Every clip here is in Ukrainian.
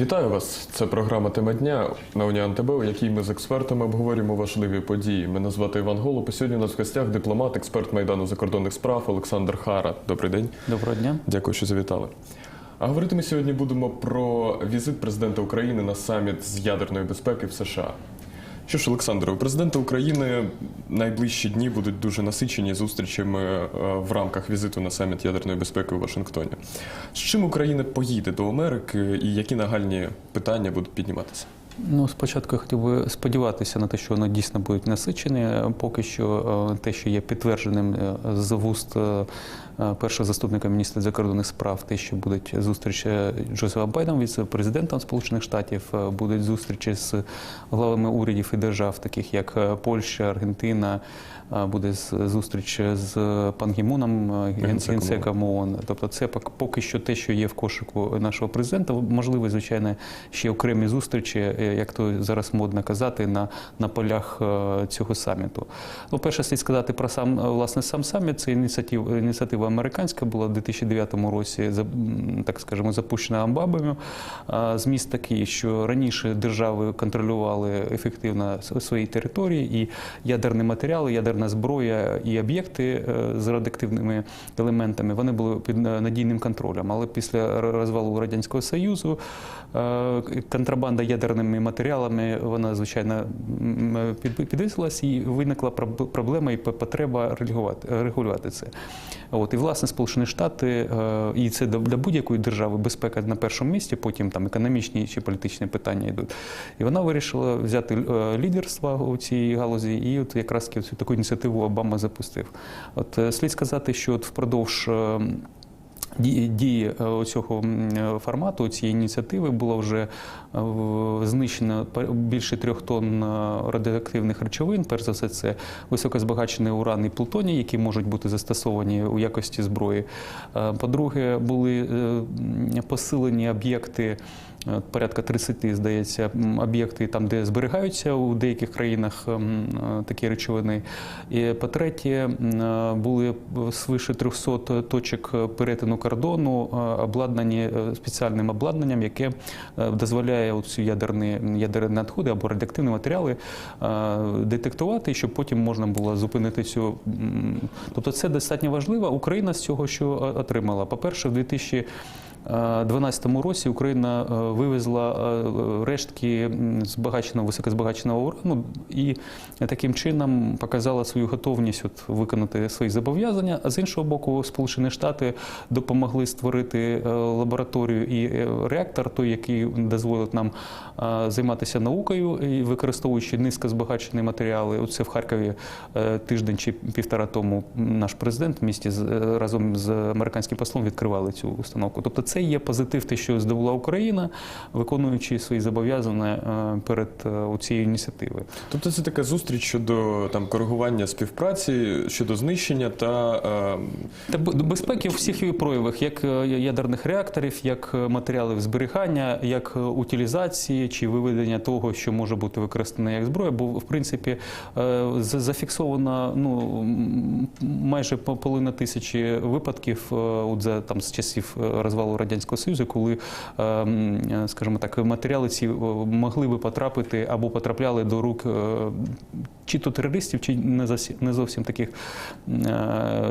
Вітаю вас! Це програма Тема дня на Уніан ТБ, у якій ми з експертами обговорюємо важливі події. Мене звати Іван Голуб. і Сьогодні у нас в гостях дипломат, експерт майдану закордонних справ Олександр Хара. Добрий день. Доброго дня. Дякую, що завітали. А говорити ми сьогодні будемо про візит президента України на саміт з ядерної безпеки в США. Що ж, Олександре, у президента України найближчі дні будуть дуже насичені зустрічами е, в рамках візиту на саміт ядерної безпеки у Вашингтоні. З чим Україна поїде до Америки і які нагальні питання будуть підніматися? Ну, спочатку я хотів би сподіватися на те, що воно дійсно будуть насичені. Поки що е, те, що є підтвердженим е, з вуст першого заступника міністра закордонних справ, те, що будуть зустрічі Джозефа Байдена з президентом Сполучених Штатів, будуть зустрічі з главами урядів і держав, таких як Польща, Аргентина. Буде зустріч з Пан Гімуном, е, Генсеком ООН. Тобто, це пок- поки що те, що є в кошику нашого президента. Можливо, звичайно, ще окремі зустрічі, е, як то зараз модно казати, на, на полях цього саміту. Ну, перше, слід сказати про сам власне сам саміт. Це ініціатива, ініціатива американська була в 2009 році, так скажемо, запущена Амбабами. Зміст такий, що раніше держави контролювали ефективно свої території і ядерні матеріали, ядерна зброя і об'єкти е, з радіоактивними елементами вони були під е, надійним контролем. Але після розвалу радянського союзу е, контрабанда ядерними матеріалами вона звичайно під- підвисилась і виникла проб- проблема і потреба регулювати це. От і власне Сполучені Штати, е, і це для будь-якої держави безпека на першому місці, потім там економічні чи політичні питання йдуть. І вона вирішила взяти е, лідерство у цій галузі, і от якраз таку ініціативу Обама запустив. От е, слід сказати, що от впродовж. Дії е, цього е, формату цієї ініціативи було вже е, знищено більше трьох тонн радіоактивних речовин. Перш за все, це високозбагачений уран і плутоній, які можуть бути застосовані у якості зброї. По-друге, були посилені об'єкти. Е, Порядка 30, здається, об'єкти там, де зберігаються у деяких країнах ем, е, такі речовини. І по-третє, е, були свише 300 точок перетину кордону, обладнані спеціальним обладнанням, яке дозволяє ці ядерні, ядерні надходи або радіоактивні матеріали детектувати, щоб потім можна було зупинити цю. Тобто це достатньо важливо. Україна з цього що отримала? По-перше, в 2000 2012 році Україна е, вивезла е, рештки збагаченого високозбагаченого урану і таким чином показала свою готовність от виконати свої зобов'язання. А з іншого боку, Сполучені Штати допомогли створити е, лабораторію і реактор, той, який дозволить нам займатися наукою і використовуючи низькозбагачені матеріали. Оце в Харкові тиждень чи півтора тому наш президент в місті разом з американським послом відкривали цю установку. Тобто, це є позитив, те, що здобула Україна, виконуючи свої зобов'язання е, перед е, цією ініціативою. Тобто це така зустріч щодо там коригування співпраці, щодо знищення та е, Та безпеки у всіх її проявах, як е, ядерних реакторів, як матеріалів зберігання, як утилізації чи виведення того, що може бути використане як зброя, бо в принципі зафіксовано ну майже половина тисячі випадків от за там з часів розвалу радянського союзу, коли, е, е, скажімо так, матеріали ці могли би потрапити або потрапляли до рук е, чи то терористів, чи не зовсім, таких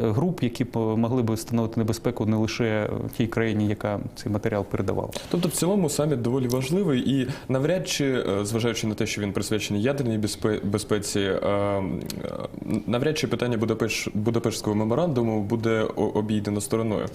груп, які могли б становити небезпеку не лише тій країні, яка цей матеріал передавала. Тобто, в цілому саміт доволі важливий і навряд чи, зважаючи на те, що він присвячений ядерній безпе- безпеці, навряд чи питання Будапеш- Будапештського меморандуму буде обійдено стороною.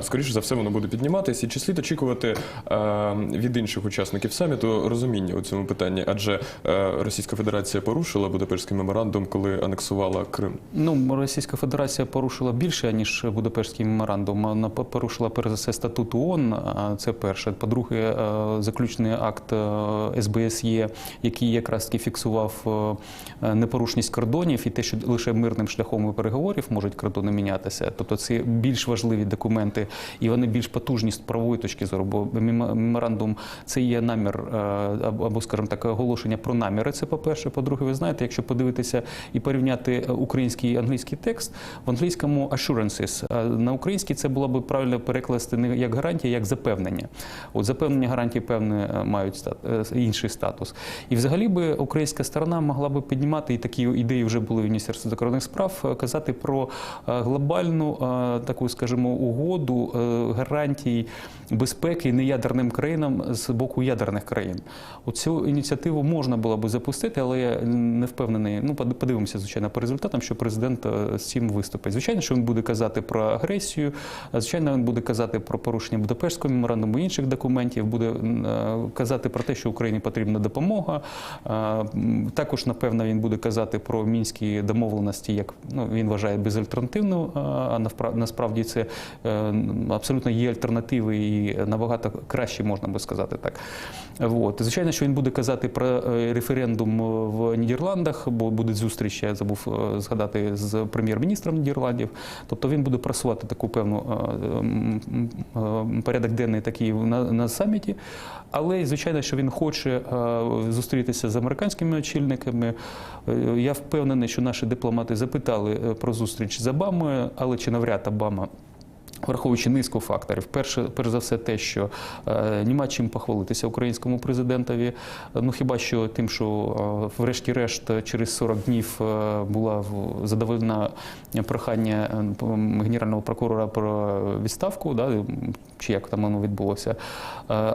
Скоріше за все, воно буде підніматися. Чи слід очікувати е, від інших учасників саміту розуміння у цьому питанні? Адже е, Російська Федерація порушила Будапештський меморандум, коли анексувала Крим. Ну, Російська Федерація порушила більше ніж Будапештський меморандум. Вона порушила перш за все статут ООН. Це перше. По-друге, е, заключний акт СБСЄ, який якраз таки фіксував непорушність кордонів і те, що лише мирним шляхом переговорів можуть кордони мінятися. Тобто це більш важливі документи, і вони більш потужність правової точки зору, бо меморандум це є намір е, або, скажімо так, оголошення про наміри. Це по-перше. По-друге, ви знаєте, якщо подивитися і порівняти е, український і англійський текст, в англійському assurances, а на українській це було б правильно перекласти не як гарантія, як запевнення. От запевнення гарантії певне е, мають стат- інший статус. І взагалі би українська сторона могла би піднімати, і такі ідеї вже були в Міністерстві закордонних справ, казати про глобальну таку, скажімо, угоду е, гарантій безпеки неядерним країнам з боку ядерних країн. Оцю ініціативу можна було би запустити, але я не впевнений. Ну, подивимося, звичайно, по результатам, що президент е, з цим виступить. Звичайно, що він буде казати про агресію, звичайно, він буде казати про порушення Будапештського меморандуму інших документів, буде е, казати про те, що Україні потрібна допомога. Також, напевно, він буде казати про мінські домовленості, як ну, він вважає безальтернативну, а, а насправді це е, абсолютно є альтернативи і набагато краще можна би сказати так. От. Звичайно, що він буде казати про е, референдум в Нідерландах, бо буде зустріч, я забув е, згадати з прем'єр-міністром Нідерландів. Тобто він буде просувати таку певну е, е, порядок денний такий на, на саміті. Але звичайно, що він хоче е, зустрітися з американськими очільниками. Е, Я впевнений, що наші дипломати запитали е, про зустріч з Обамою, але чи навряд Обама Враховуючи низку факторів, перше, перш за все, те, що е, нема чим похвалитися українському президентові. Ну хіба що тим, що е, врешті-решт через 40 днів е, була задоволена прохання е, генерального прокурора про відставку, да, чи як там воно відбулося. Е,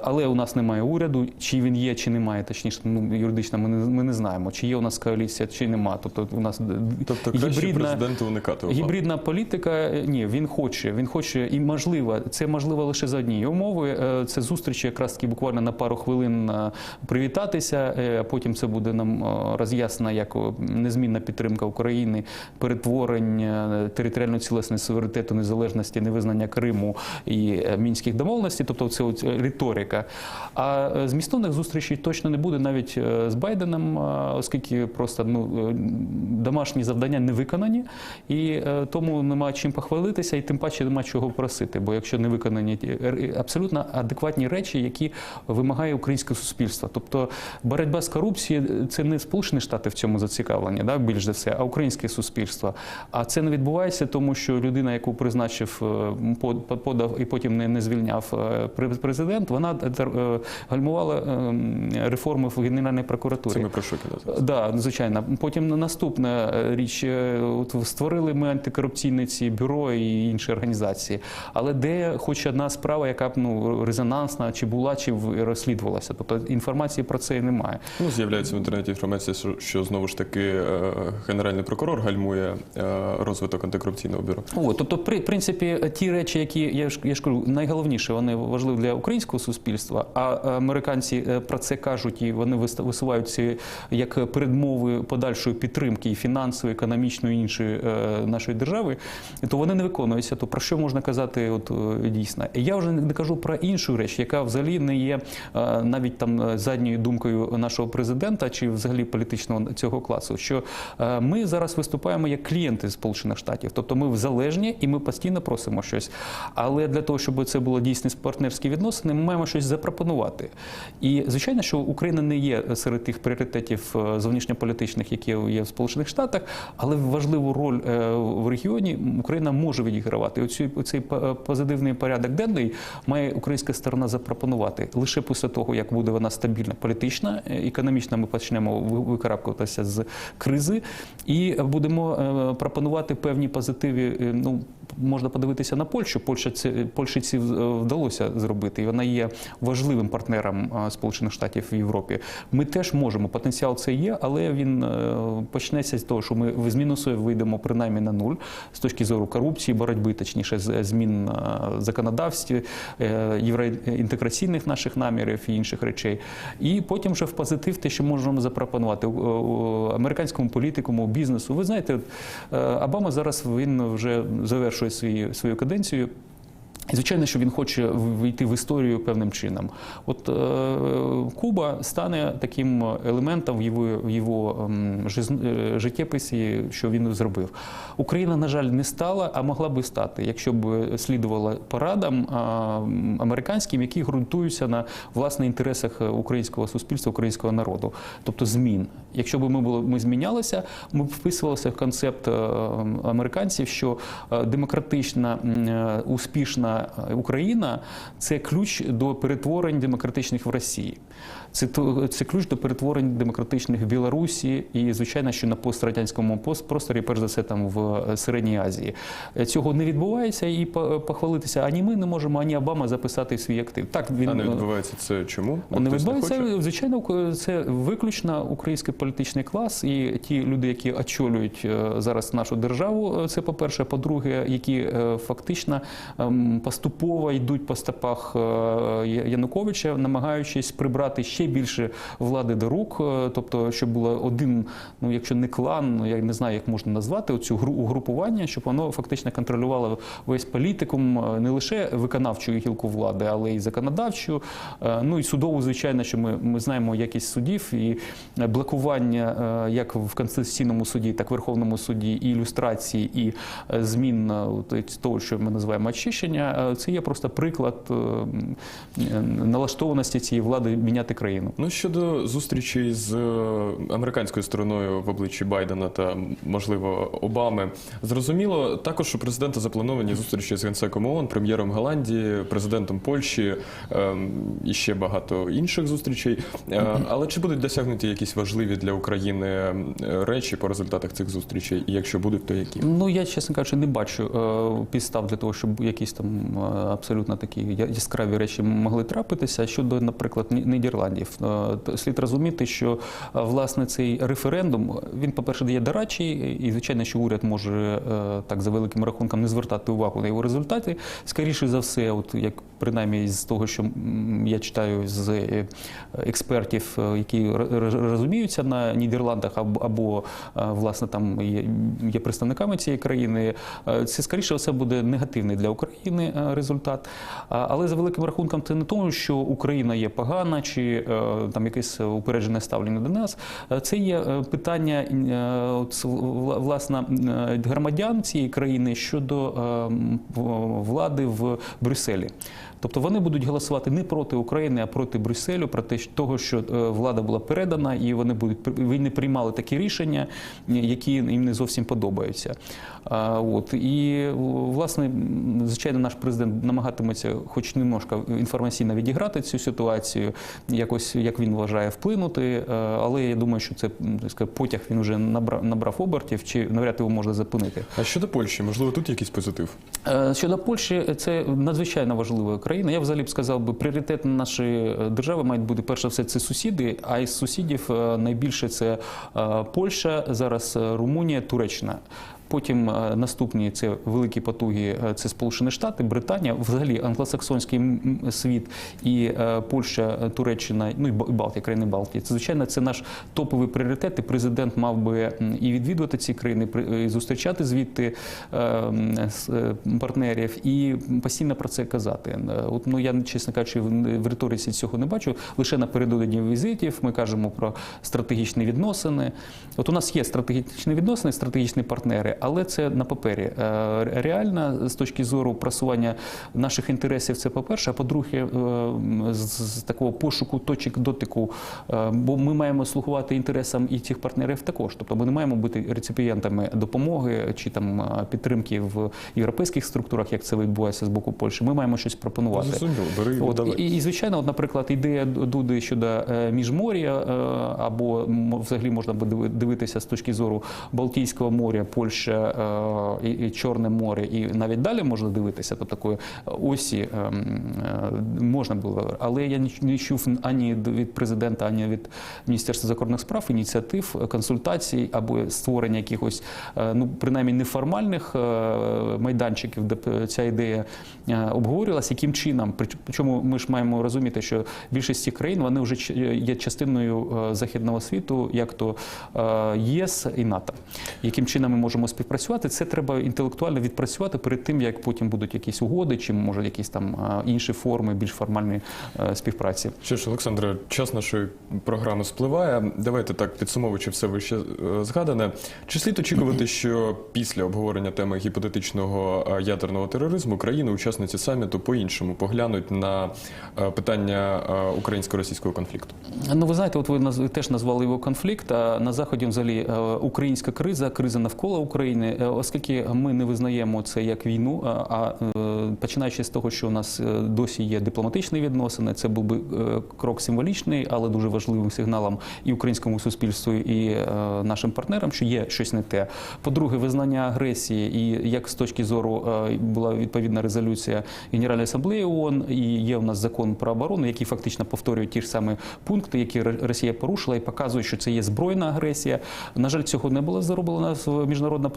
але у нас немає уряду, чи він є, чи немає, точніше, ну юридично ми не, ми не знаємо, чи є у нас коаліція, чи нема. Тобто у нас Тобто краще гібридна- президенту уникати Гібридна політика е, ні, він хоче. Він хоче і можливо, це можливо лише за однієї умови. Е, Це зустріч якраз таки буквально на пару хвилин е, привітатися. е, А потім це буде нам роз'яснено як незмінна підтримка України, перетворення територіальної цілісності, суверенітету, незалежності, невизнання Криму і мінських домовленостей. Тобто це риторика. А змістовних зустрічей точно не буде навіть з Байденом, оскільки просто ну домашні завдання не виконані, і тому нема чим похвалитися, і тим паче нема чого просити. Бо якщо не виконані ті- е, абсолютно адекватні речі, які вимагає українське суспільство, тобто боротьба з корупцією це не Сполучені Штати в цьому зацікавлені, да, більш за все, а українське суспільство. А це не відбувається, тому що людина, яку призначив, е, подав і потім не, не звільняв е, президент, вона е, е, гальмувала е, реформи в Генеральній прокуратурі. Це ми про зараз. Да, звичайно. Потім наступна е, річ. е, От створили ми антикорупційне ці бюро і інші організації. Але де хоч одна справа, яка б ну резонансна, чи була, чи розслідувалася. Тобто інформації про це і немає. Ну, з'являється в інтернеті інформація, що, знову ж таки е, генеральний прокурор гальмує е, розвиток антикорупційного бюро. О, тобто, при принципі, ті речі, які я ж я ж кажу, найголовніше, вони важливі для українського суспільства. А американці е, про це кажуть, і вони вис- висувають ці як передмови подальшої підтримки і фінансової, економічної іншої нашої держави, то вони не виконуються. То про що можна казати? От е, дійсно, я вже не кажу про іншу реч, яка взагалі не є е, навіть там е, задньою думкою нашого президента чи взагалі політичного цього класу. Що ми зараз виступаємо як клієнти Сполучених Штатів, тобто ми залежні і ми постійно просимо щось. Але для того, щоб це було дійсні партнерські відносини, ми маємо щось запропонувати. І звичайно, що Україна не є серед тих пріоритетів зовнішньополітичних, які є в Сполучених Штатах, але важливу роль в регіоні Україна може відігравати. Оцю оцей п- позитивний порядок денний має українська сторона запропонувати лише після того, як буде вона стабільна політична, е, економічна. Ми почнемо ви- викарабкуватися з кризи і будемо е, пропонувати певні позитиви. е, Ну можна подивитися на Польщу. Польща це Польщі ці е, вдалося зробити, і вона є важливим партнером е, Сполучених Штатів в Європі. Ми теж можемо. Потенціал це є, але він е, почнеться з того, що ми з мінусу вийдемо принаймні на нуль з точки зору корупції, боротьби, точніше, з змін в законодавстві, е, євроінтеграційних наших намірів і інших речей. І потім вже в позитив те, що можемо запропонувати американському політикуму, бізнесу. Ви знаєте, е, Обама зараз він вже завершує свою каденцію. І звичайно, що він хоче війти в історію певним чином. От е, Куба стане таким елементом в його, в його ем, е, життєписі, що він зробив. Україна, на жаль, не стала, а могла би стати, якщо б слідувала порадам а, американським, які ґрунтуються на власне інтересах українського суспільства, українського народу, тобто змін. Якщо б ми було ми змінялися, ми б вписувалися в концепт е, американців, що е, демократична, м, е, Україна це ключ до перетворень демократичних в Росії. Це це ключ до перетворень демократичних в Білорусі і, звичайно, що на пострадянському пост- просторі, перш за все, там в е, Середній Азії. Е, Цього не відбувається, і по- похвалитися ані ми не можемо, ані Обама записати свій актив. Так він А не відбувається це чому? Бо не відбувається, хоче? звичайно, це виключно український політичний клас, і ті люди, які очолюють зараз нашу державу, це по-перше. По-друге, які фактично ем, поступово йдуть по стопах е, Януковича, намагаючись прибрати ще більше влади до рук, е, тобто, щоб було один, ну якщо не клан, ну я не знаю, як можна назвати оцю гру угрупування, щоб воно фактично контролювало весь політикум, е, не лише виконавчу гілку влади, але й законодавчу, ну і судову, звичайно, що ми, ми знаємо якість судів і блокування як в конституційному суді, так і в Верховному суді, і ілюстрації, і змін того, що ми називаємо очищення. Е, Це є просто приклад е, налаштованості цієї влади міняти країну. Ну щодо зустрічей з е, американською стороною в обличчі Байдена та можливо Обами, зрозуміло також у президента заплановані зустрічі з генсеком ООН, прем'єром Голландії, президентом Польщі ем, і ще багато інших зустрічей. Е, Але чи будуть досягнуті якісь важливі для України речі по результатах цих зустрічей? І якщо будуть, то які? Ну я чесно кажучи, не бачу підстав для того, щоб якісь там е, абсолютно такі яскраві речі могли трапитися. Щодо, наприклад, Нідерландів, Е, слід розуміти, що е, власне цей референдум він, по-перше, дає дорадчий, і звичайно, що уряд може так за великим рахунком не звертати увагу на його результати. Скоріше за все, от як принаймні з того, що я читаю з експертів, які розуміються на Нідерландах або, власне там є, представниками цієї країни, це скоріше все буде негативний для України е, результат. Але за великим рахунком це не тому, що Україна є погана чи е, там якесь упереджене ставлення до нас. Е, Це є питання власне громадян цієї країни щодо влади в Брюсселі. Тобто вони будуть голосувати не проти України, а проти Брюсселю, проти того, що е, влада була передана, і вони будуть вони приймали такі рішення, які їм не зовсім подобаються. От і власне, звичайно, наш президент намагатиметься, хоч немножко інформаційно відіграти цю ситуацію, якось як він вважає вплинути. е, Але я думаю, що це так потяг він вже набрав набрав обертів, чи навряд його можна зупинити. А щодо Польщі, можливо, тут якийсь позитив? Е, Щодо Польщі, це надзвичайно важлива країна. Я взагалі б сказав би, пріоритет нашої е, держави мають бути перш за все це сусіди. А із сусідів е, найбільше це е, Польща, зараз Румунія, Туреччина. Потім е, наступні це великі потуги, е, це Сполучені Штати, Британія, взагалі англосаксонський світ і е, Польща, Туреччина, ну і Ба- Балтія, країни Балтії. Це звичайно це наш топовий пріоритет. І президент мав би і відвідувати ці країни, і зустрічати звідти партнерів, і постійно про це казати. От ну я чесно кажучи, в риториці цього не бачу. Лише напередодні візитів ми кажемо про стратегічні відносини. От у нас є стратегічні відносини, стратегічні партнери, але це на папері. Е, Реально, з точки зору просування наших інтересів, це по-перше, а по-друге, е, з, такого пошуку точок дотику, е, бо ми маємо слугувати інтересам і цих партнерів також. Тобто ми не маємо бути реципієнтами допомоги чи там підтримки в європейських структурах, як це відбувається з боку Польщі. Ми маємо щось пропонувати. Бери От, і, і, звичайно, от, наприклад, ідея Дуди щодо міжморя, або взагалі можна буде дивитися з точки зору Балтійського моря, Польща е, і, і Чорне море, і навіть далі можна дивитися до такої осі е, м, е, можна було. Але я не чув ані від президента, ані від Міністерства закордонних справ ініціатив, консультацій або створення якихось, ну принаймні неформальних майданчиків, де ця ідея обговорювалася, яким чином. Прич- Причому ми ж маємо розуміти, що більшість країн вони вже є частиною західного світу, як то ЄС і НАТО. яким чином ми можемо співпрацювати. Це треба інтелектуально відпрацювати перед тим, як потім будуть якісь угоди, чи може якісь там інші форми більш формальної е, співпраці. Що ж, Олександре, час нашої програми спливає. Давайте так, підсумовуючи все вище е, згадане. Чи слід очікувати, що після обговорення теми гіпотетичного е, ядерного тероризму країни-учасниці саміту по-іншому поглянуть на питання українсько-російського конфлікту? Ну, ви знаєте, от ви теж назвали його конфлікт. А на заході взагалі українська криза, криза навколо України, Е, оскільки ми не визнаємо це як війну, а- а е, починаючи з того, що у нас е, досі є дипломатичні відносини, це був би е, крок символічний, але дуже важливим сигналом і українському суспільству, і е, нашим партнерам, що є щось не те. По-друге, визнання агресії, і як з точки зору е, була відповідна резолюція Генеральної асамблеї ООН, і є у нас закон про оборону, який фактично повторює ті ж самі пункти, які Росія порушила, і показує, що це є збройна агресія. На жаль, цього не було зроблено в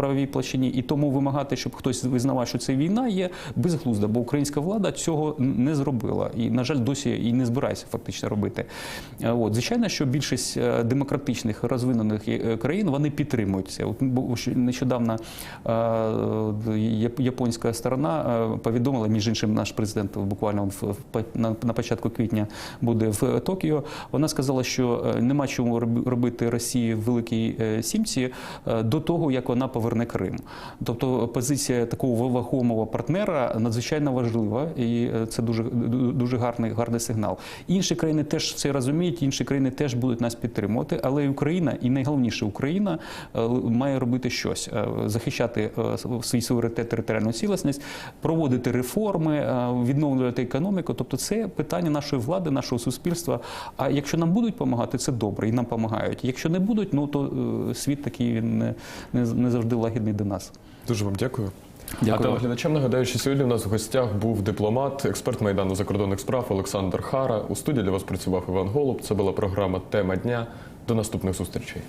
міжнародно-правовій площині, і тому вимагати, щоб хтось визнавав, що це війна, є безглуздо, бо українська влада цього не зробила, і на жаль, досі і не збирається фактично робити. Е, От звичайно, що більшість е, демократичних розвинених е, країн вони підтримують це. От нещодавно японська сторона повідомила, між іншим, наш президент буквально на, початку квітня буде в Токіо. Вона сказала, що нема чому робити Росії в Великій Сімці до того, як вона поверне Крим. Тобто позиція такого вагомого партнера надзвичайно важлива, і е, це дуже дуже гарний гарний сигнал. Інші країни теж це розуміють, інші країни теж будуть нас підтримувати. Але і Україна, і найголовніше Україна е, має робити щось, е, захищати свій суверенітет, територіальну цілісність, проводити реформи, відновлювати економіку. Тобто, це питання нашої влади, нашого суспільства. А якщо нам будуть допомагати, це добре, і нам допомагають. Якщо не будуть, ну то світ такий він не, не завжди лагідний до нас. Дуже вам дякую. Дякую. А телеглядачам нагадаю, що сьогодні у нас в гостях був дипломат, експерт майдану закордонних справ Олександр Хара. У студії для вас працював Іван Голуб. Це була програма Тема дня. До наступних зустрічей.